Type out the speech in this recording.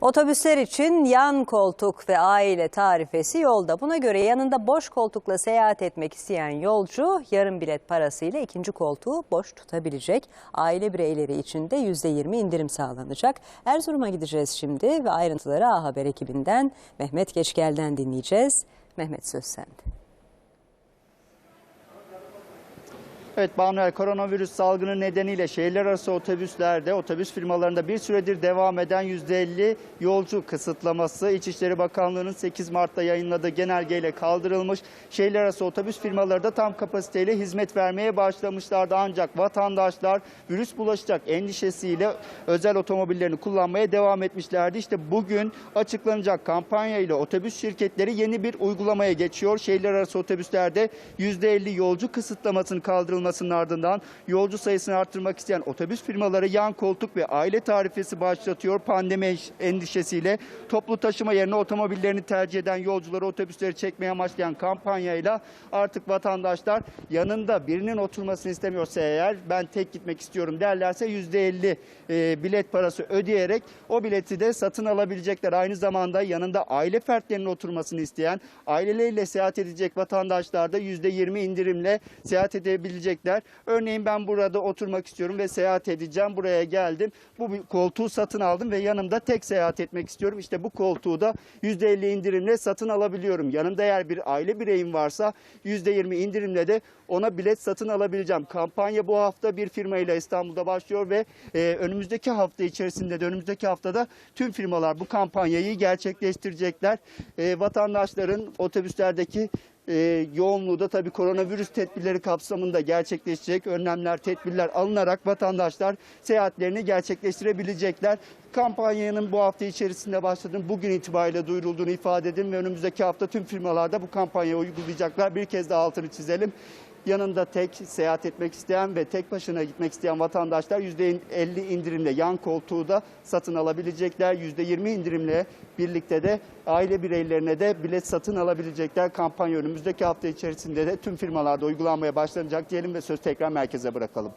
Otobüsler için yan koltuk ve aile tarifesi yolda. Buna göre yanında boş koltukla seyahat etmek isteyen yolcu yarım bilet parasıyla ikinci koltuğu boş tutabilecek. Aile bireyleri için de %20 indirim sağlanacak. Erzurum'a gideceğiz şimdi ve ayrıntıları A Haber ekibinden Mehmet Geçgel'den dinleyeceğiz. Mehmet söz sende. Evet Banu koronavirüs salgını nedeniyle şehirler arası otobüslerde, otobüs firmalarında bir süredir devam eden %50 yolcu kısıtlaması İçişleri Bakanlığı'nın 8 Mart'ta yayınladığı genelgeyle kaldırılmış. Şehirler arası otobüs firmaları da tam kapasiteyle hizmet vermeye başlamışlardı. Ancak vatandaşlar virüs bulaşacak endişesiyle özel otomobillerini kullanmaya devam etmişlerdi. İşte bugün açıklanacak kampanya ile otobüs şirketleri yeni bir uygulamaya geçiyor. Şehirler arası otobüslerde %50 yolcu kısıtlamasının kaldırılmasının ardından yolcu sayısını arttırmak isteyen otobüs firmaları yan koltuk ve aile tarifesi başlatıyor. Pandemi endişesiyle toplu taşıma yerine otomobillerini tercih eden yolcuları otobüsleri çekmeye amaçlayan kampanyayla artık vatandaşlar yanında birinin oturmasını istemiyorsa eğer ben tek gitmek istiyorum derlerse %50 e, bilet parası ödeyerek o bileti de satın alabilecekler. Aynı zamanda yanında aile fertlerinin oturmasını isteyen aileleriyle seyahat edecek vatandaşlar da %20 indirimle seyahat edebilecekler. Örneğin ben burada oturmak istiyorum ve seyahat edeceğim. Buraya geldim. Bu koltuğu satın aldım ve yanımda tek seyahat etmek istiyorum. İşte bu koltuğu da %50 indirimle satın alabiliyorum. Yanımda eğer bir aile bireyim varsa %20 indirimle de ona bilet satın alabileceğim. Kampanya bu hafta bir firmayla İstanbul'da başlıyor ve e, önümüzdeki hafta içerisinde de önümüzdeki haftada tüm firmalar bu kampanyayı gerçekleştirecekler. E, vatandaşların otobüslerdeki e, yoğunluğu da tabii koronavirüs tedbirleri kapsamında gerçekleşecek. Önlemler, tedbirler alınarak vatandaşlar seyahatlerini gerçekleştirebilecekler. Kampanyanın bu hafta içerisinde başladığını, bugün itibariyle duyurulduğunu ifade edin ve önümüzdeki hafta tüm firmalarda bu kampanyayı uygulayacaklar. Bir kez daha altını çizelim. Yanında tek seyahat etmek isteyen ve tek başına gitmek isteyen vatandaşlar %50 indirimle yan koltuğu da satın alabilecekler. %20 indirimle birlikte de aile bireylerine de bilet satın alabilecekler. Kampanya önümüzdeki hafta içerisinde de tüm firmalarda uygulanmaya başlanacak diyelim ve söz tekrar merkeze bırakalım.